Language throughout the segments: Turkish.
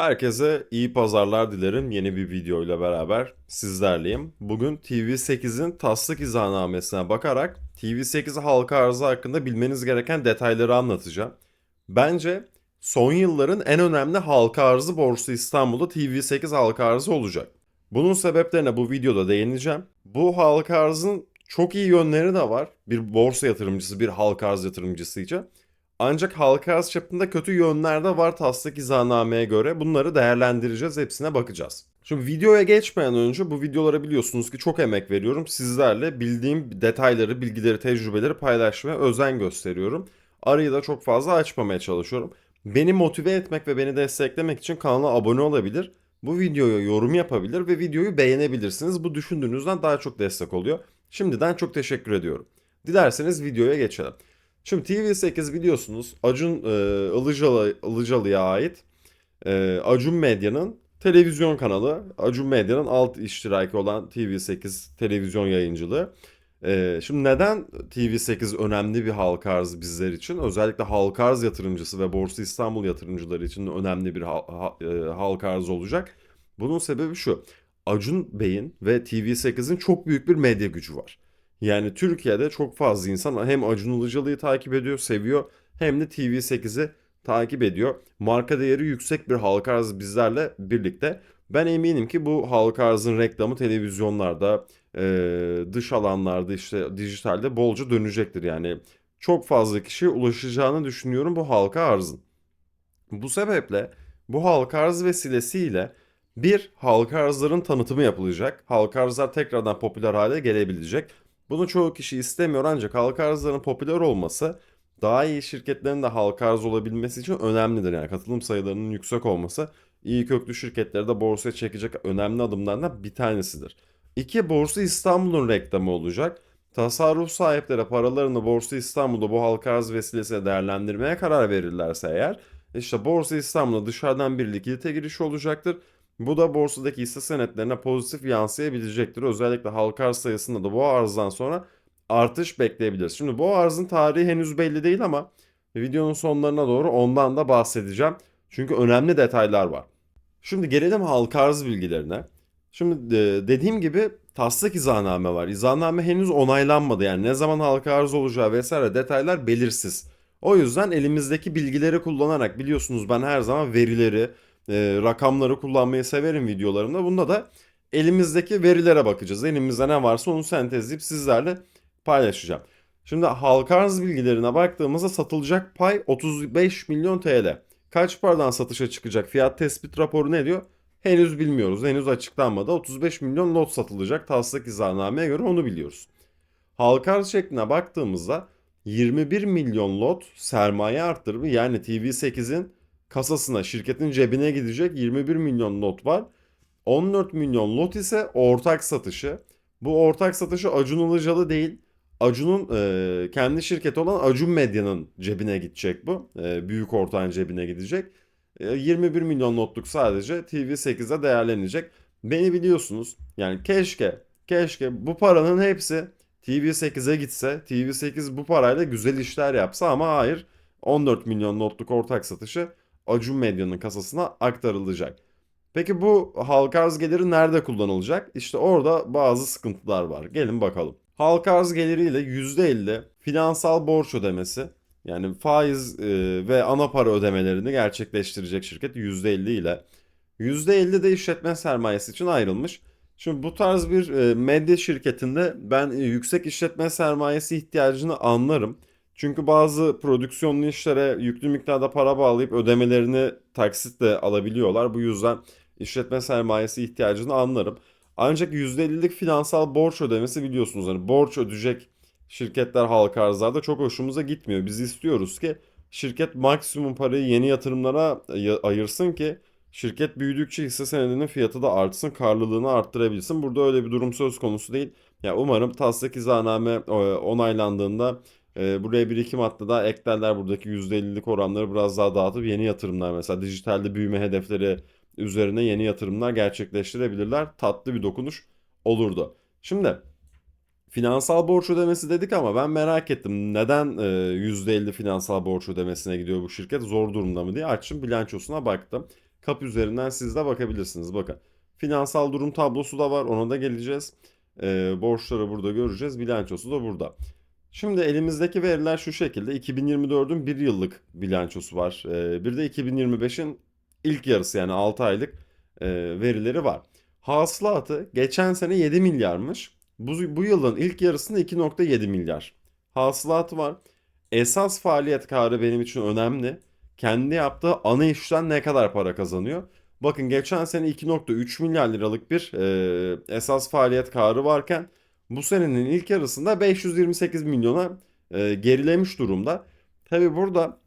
Herkese iyi pazarlar dilerim. Yeni bir video ile beraber sizlerleyim. Bugün TV8'in taslak izahnamesine bakarak TV8 halka arzı hakkında bilmeniz gereken detayları anlatacağım. Bence son yılların en önemli halka arzı Borsa İstanbul'da TV8 halka arzı olacak. Bunun sebeplerine bu videoda değineceğim. Bu halka arzın çok iyi yönleri de var. Bir borsa yatırımcısı, bir halka arz yatırımcısı için. Ancak halka arz çapında kötü yönler de var taslak izahnameye göre. Bunları değerlendireceğiz, hepsine bakacağız. Şimdi videoya geçmeden önce bu videolara biliyorsunuz ki çok emek veriyorum. Sizlerle bildiğim detayları, bilgileri, tecrübeleri paylaşmaya özen gösteriyorum. Arayı da çok fazla açmamaya çalışıyorum. Beni motive etmek ve beni desteklemek için kanala abone olabilir. Bu videoya yorum yapabilir ve videoyu beğenebilirsiniz. Bu düşündüğünüzden daha çok destek oluyor. Şimdiden çok teşekkür ediyorum. Dilerseniz videoya geçelim. Şimdi TV8 biliyorsunuz Acun e, Ilıcalı, Ilıcalı'ya ait e, Acun Medya'nın televizyon kanalı. Acun Medya'nın alt iştiraki olan TV8 televizyon yayıncılığı. E, şimdi neden TV8 önemli bir halka arz bizler için? Özellikle halka arz yatırımcısı ve Borsa İstanbul yatırımcıları için önemli bir hal, ha, e, halka arz olacak. Bunun sebebi şu. Acun Bey'in ve TV8'in çok büyük bir medya gücü var. Yani Türkiye'de çok fazla insan hem Acun Ilıcalı'yı takip ediyor, seviyor hem de TV8'i takip ediyor. Marka değeri yüksek bir halka arz bizlerle birlikte. Ben eminim ki bu halka arzın reklamı televizyonlarda, dış alanlarda işte dijitalde bolca dönecektir. Yani çok fazla kişiye ulaşacağını düşünüyorum bu halka arzın. Bu sebeple bu halka arz vesilesiyle bir halka arzların tanıtımı yapılacak. Halka arzlar tekrardan popüler hale gelebilecek. Bunu çoğu kişi istemiyor ancak halka arzların popüler olması daha iyi şirketlerin de halka arz olabilmesi için önemlidir. Yani katılım sayılarının yüksek olması iyi köklü şirketleri de borsaya çekecek önemli adımlardan bir tanesidir. İki, Borsa İstanbul'un reklamı olacak. Tasarruf sahipleri paralarını Borsa İstanbul'da bu halka arz vesilesiyle değerlendirmeye karar verirlerse eğer işte Borsa İstanbul'da dışarıdan bir likidite girişi olacaktır. Bu da borsadaki hisse senetlerine pozitif yansıyabilecektir. Özellikle halka arz sayısında da bu arzdan sonra artış bekleyebiliriz. Şimdi bu arzın tarihi henüz belli değil ama videonun sonlarına doğru ondan da bahsedeceğim. Çünkü önemli detaylar var. Şimdi gelelim halka arz bilgilerine. Şimdi e, dediğim gibi taslak izahname var. İzahname henüz onaylanmadı. Yani ne zaman halka arz olacağı vesaire detaylar belirsiz. O yüzden elimizdeki bilgileri kullanarak biliyorsunuz ben her zaman verileri, e, rakamları kullanmayı severim videolarımda. Bunda da elimizdeki verilere bakacağız. Elimizde ne varsa onu sentezleyip sizlerle paylaşacağım. Şimdi halka arz bilgilerine baktığımızda satılacak pay 35 milyon TL. Kaç paradan satışa çıkacak fiyat tespit raporu ne diyor? Henüz bilmiyoruz. Henüz açıklanmadı. 35 milyon lot satılacak taslak izahnameye göre onu biliyoruz. Halka arz şekline baktığımızda 21 milyon lot sermaye arttırımı yani TV8'in kasasına, şirketin cebine gidecek 21 milyon lot var. 14 milyon lot ise ortak satışı. Bu ortak satışı Acun Ilıcalı değil. Acun'un e, kendi şirketi olan Acun Medya'nın cebine gidecek bu. E, büyük ortağın cebine gidecek. E, 21 milyon notluk sadece TV8'de değerlenecek. Beni biliyorsunuz. Yani keşke, keşke bu paranın hepsi TV8'e gitse. TV8 bu parayla güzel işler yapsa ama hayır. 14 milyon notluk ortak satışı Acun Medya'nın kasasına aktarılacak. Peki bu halka arz geliri nerede kullanılacak? İşte orada bazı sıkıntılar var. Gelin bakalım. Halka arz geliriyle %50 finansal borç ödemesi yani faiz e, ve ana para ödemelerini gerçekleştirecek şirket %50 ile %50 de işletme sermayesi için ayrılmış. Şimdi bu tarz bir e, medya şirketinde ben yüksek işletme sermayesi ihtiyacını anlarım. Çünkü bazı prodüksiyonlu işlere yüklü miktarda para bağlayıp ödemelerini taksitle alabiliyorlar. Bu yüzden işletme sermayesi ihtiyacını anlarım. Ancak %50'lik finansal borç ödemesi biliyorsunuz hani borç ödeyecek şirketler halka arzlarda çok hoşumuza gitmiyor. Biz istiyoruz ki şirket maksimum parayı yeni yatırımlara ayırsın ki şirket büyüdükçe hisse senedinin fiyatı da artsın, karlılığını arttırabilsin. Burada öyle bir durum söz konusu değil. Ya umarım taslak izahname e, onaylandığında e, buraya bir iki madde daha eklerler buradaki %50'lik oranları biraz daha dağıtıp yeni yatırımlar mesela dijitalde büyüme hedefleri üzerine yeni yatırımlar gerçekleştirebilirler. Tatlı bir dokunuş olurdu. Şimdi finansal borç ödemesi dedik ama ben merak ettim. Neden e, %50 finansal borç ödemesine gidiyor bu şirket? Zor durumda mı diye açtım bilançosuna baktım. Kap üzerinden siz de bakabilirsiniz. Bakın finansal durum tablosu da var ona da geleceğiz. Ee, borçları burada göreceğiz. Bilançosu da burada. Şimdi elimizdeki veriler şu şekilde. 2024'ün bir yıllık bilançosu var. Ee, bir de 2025'in ilk yarısı yani 6 aylık e, verileri var. Hasılatı geçen sene 7 milyarmış. Bu, bu yılın ilk yarısında 2.7 milyar. Hasılatı var. Esas faaliyet karı benim için önemli. Kendi yaptığı ana işten ne kadar para kazanıyor? Bakın geçen sene 2.3 milyar liralık bir e, esas faaliyet karı varken bu senenin ilk yarısında 528 milyona e, gerilemiş durumda. Tabi burada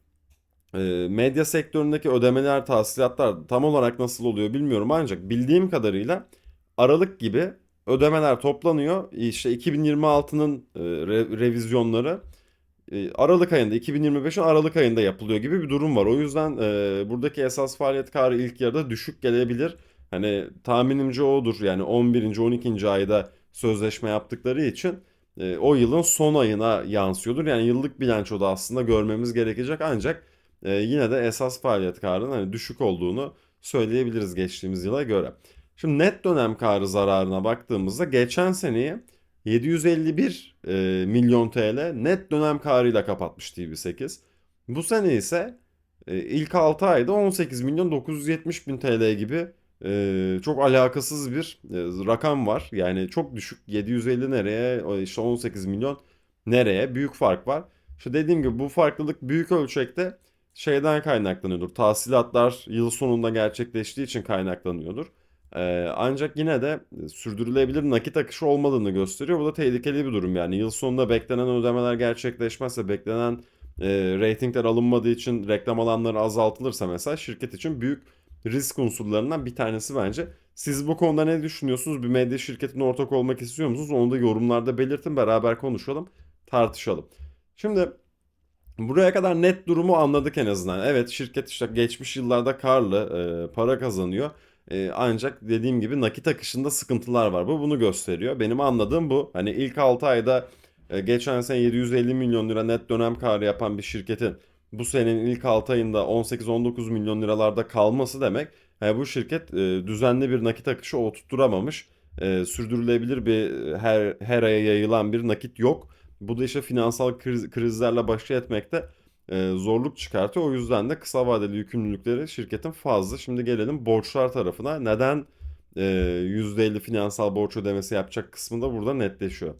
e, medya sektöründeki ödemeler, tahsilatlar tam olarak nasıl oluyor bilmiyorum ancak bildiğim kadarıyla Aralık gibi ödemeler toplanıyor. İşte 2026'nın e, re- revizyonları e, Aralık ayında 2025'in Aralık ayında yapılıyor gibi bir durum var. O yüzden e, buradaki esas faaliyet karı ilk yarıda düşük gelebilir. Hani tahminimce odur yani 11. 12. ayda sözleşme yaptıkları için e, o yılın son ayına yansıyordur. Yani yıllık bilançoda aslında görmemiz gerekecek ancak e, yine de esas faaliyet karının hani düşük olduğunu söyleyebiliriz geçtiğimiz yıla göre. Şimdi net dönem karı zararına baktığımızda geçen seneyi 751 e, milyon TL net dönem karıyla kapatmış TV8. Bu sene ise e, ilk 6 ayda 18 milyon 970 bin TL gibi e, çok alakasız bir e, rakam var. Yani çok düşük 750 nereye işte 18 milyon nereye büyük fark var. İşte dediğim gibi bu farklılık büyük ölçekte şeyden kaynaklanıyordur. Tahsilatlar yıl sonunda gerçekleştiği için kaynaklanıyordur. Ee, ancak yine de sürdürülebilir nakit akışı olmadığını gösteriyor. Bu da tehlikeli bir durum yani. Yıl sonunda beklenen ödemeler gerçekleşmezse, beklenen e, reytingler alınmadığı için reklam alanları azaltılırsa mesela şirket için büyük risk unsurlarından bir tanesi bence. Siz bu konuda ne düşünüyorsunuz? Bir medya şirketine ortak olmak istiyor musunuz? Onu da yorumlarda belirtin. Beraber konuşalım, tartışalım. Şimdi buraya kadar net durumu anladık en azından. Evet şirket işte geçmiş yıllarda karlı e, para kazanıyor. E, ancak dediğim gibi nakit akışında sıkıntılar var. Bu bunu gösteriyor. Benim anladığım bu. Hani ilk 6 ayda e, geçen sene 750 milyon lira net dönem karı yapan bir şirketin bu senenin ilk 6 ayında 18-19 milyon liralarda kalması demek yani bu şirket e, düzenli bir nakit akışı oturtturamamış. E, sürdürülebilir bir her her aya yayılan bir nakit yok. Bu da işte finansal kriz, krizlerle baş etmekte e, zorluk çıkartıyor. O yüzden de kısa vadeli yükümlülükleri şirketin fazla. Şimdi gelelim borçlar tarafına. Neden e, %50 finansal borç ödemesi yapacak kısmı da burada netleşiyor.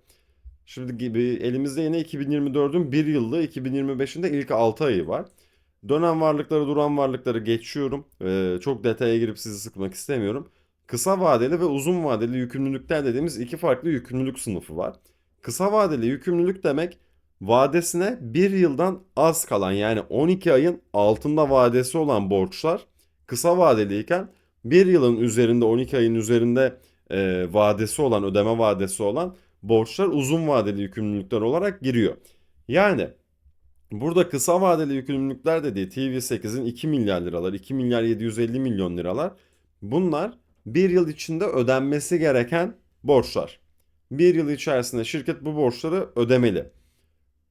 Şimdi gibi elimizde yine 2024'ün 1 yıllığı 2025'in de ilk 6 ayı var. Dönem varlıkları, duran varlıkları geçiyorum. Ee, çok detaya girip sizi sıkmak istemiyorum. Kısa vadeli ve uzun vadeli yükümlülükler dediğimiz iki farklı yükümlülük sınıfı var. Kısa vadeli yükümlülük demek vadesine bir yıldan az kalan yani 12 ayın altında vadesi olan borçlar kısa vadeliyken bir yılın üzerinde 12 ayın üzerinde e, vadesi olan ödeme vadesi olan borçlar uzun vadeli yükümlülükler olarak giriyor. Yani burada kısa vadeli yükümlülükler dediği TV8'in 2 milyar liralar, 2 milyar 750 milyon liralar bunlar bir yıl içinde ödenmesi gereken borçlar. Bir yıl içerisinde şirket bu borçları ödemeli.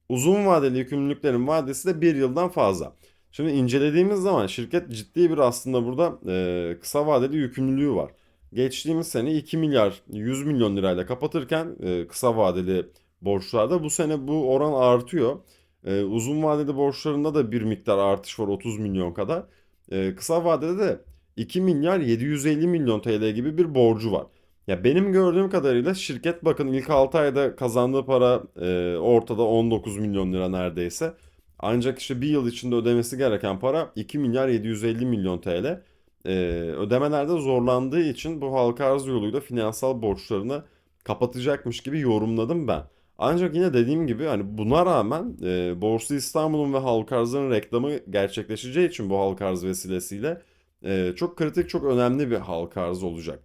Uzun vadeli yükümlülüklerin vadesi de bir yıldan fazla. Şimdi incelediğimiz zaman şirket ciddi bir aslında burada e, kısa vadeli yükümlülüğü var. Geçtiğimiz sene 2 milyar 100 milyon lirayla kapatırken e, kısa vadeli borçlarda bu sene bu oran artıyor. E, uzun vadeli borçlarında da bir miktar artış var 30 milyon kadar. E, kısa vadede de 2 milyar 750 milyon TL gibi bir borcu var. Ya benim gördüğüm kadarıyla şirket bakın ilk 6 ayda kazandığı para e, ortada 19 milyon lira neredeyse. Ancak işte bir yıl içinde ödemesi gereken para 2 milyar 750 milyon TL. E, ödemelerde zorlandığı için bu halka arz yoluyla finansal borçlarını kapatacakmış gibi yorumladım ben. Ancak yine dediğim gibi hani buna rağmen e, Borsa İstanbul'un ve halka arzların reklamı gerçekleşeceği için bu halka arz vesilesiyle e, çok kritik çok önemli bir halka arz olacak.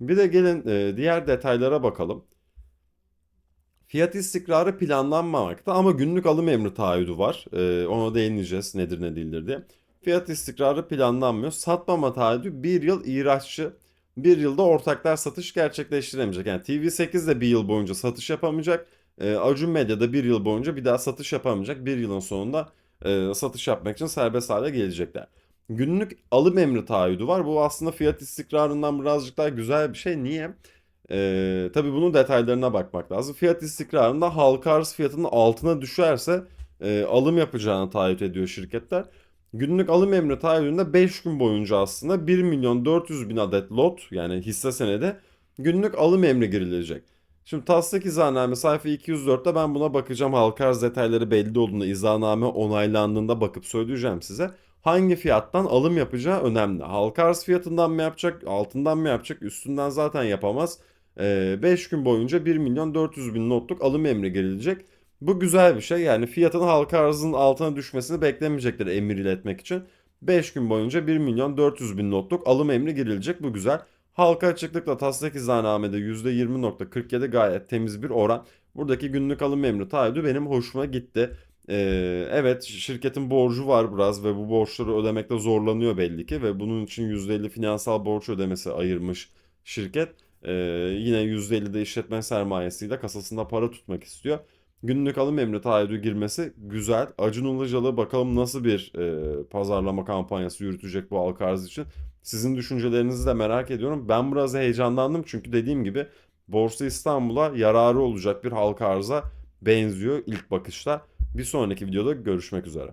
Bir de gelin e, diğer detaylara bakalım. Fiyat istikrarı planlanmamakta ama günlük alım emri taahhüdü var. E, ona değineceğiz nedir ne değildir diye. Fiyat istikrarı planlanmıyor. Satmama taahhüdü bir yıl ihraççı bir yılda ortaklar satış gerçekleştiremeyecek. Yani TV8 de bir yıl boyunca satış yapamayacak. E, Acun Medya da bir yıl boyunca bir daha satış yapamayacak. Bir yılın sonunda e, satış yapmak için serbest hale gelecekler. Günlük alım emri taahhüdü var. Bu aslında fiyat istikrarından birazcık daha güzel bir şey. Niye? Ee, tabii bunun detaylarına bakmak lazım. Fiyat istikrarında halka arz fiyatının altına düşerse e, alım yapacağını taahhüt ediyor şirketler. Günlük alım emri taahhüdünde 5 gün boyunca aslında 1 milyon 400 bin adet lot yani hisse senedi günlük alım emri girilecek. Şimdi taslak izahname sayfa 204'te ben buna bakacağım. Halka arz detayları belli olduğunda izahname onaylandığında bakıp söyleyeceğim size. Hangi fiyattan alım yapacağı önemli. Halka arz fiyatından mı yapacak, altından mı yapacak, üstünden zaten yapamaz. 5 gün boyunca 1 milyon 400 bin notluk alım emri girilecek. Bu güzel bir şey. Yani fiyatın halka arzının altına düşmesini beklemeyecekler emir iletmek için. 5 gün boyunca 1 milyon 400 bin notluk alım emri girilecek. Bu güzel. Halka açıklıkla taslak izahnamede %20.47 gayet temiz bir oran. Buradaki günlük alım emri taahhüdü benim hoşuma gitti. Ee, evet şirketin borcu var biraz ve bu borçları ödemekte zorlanıyor belli ki ve bunun için %50 finansal borç ödemesi ayırmış şirket. Ee, yine %50 de işletme sermayesiyle kasasında para tutmak istiyor. Günlük alım emri taahhüdü girmesi güzel. Acun Ilıcalı bakalım nasıl bir e, pazarlama kampanyası yürütecek bu halka için. Sizin düşüncelerinizi de merak ediyorum. Ben biraz heyecanlandım çünkü dediğim gibi Borsa İstanbul'a yararı olacak bir halka arza benziyor ilk bakışta. Bir sonraki videoda görüşmek üzere.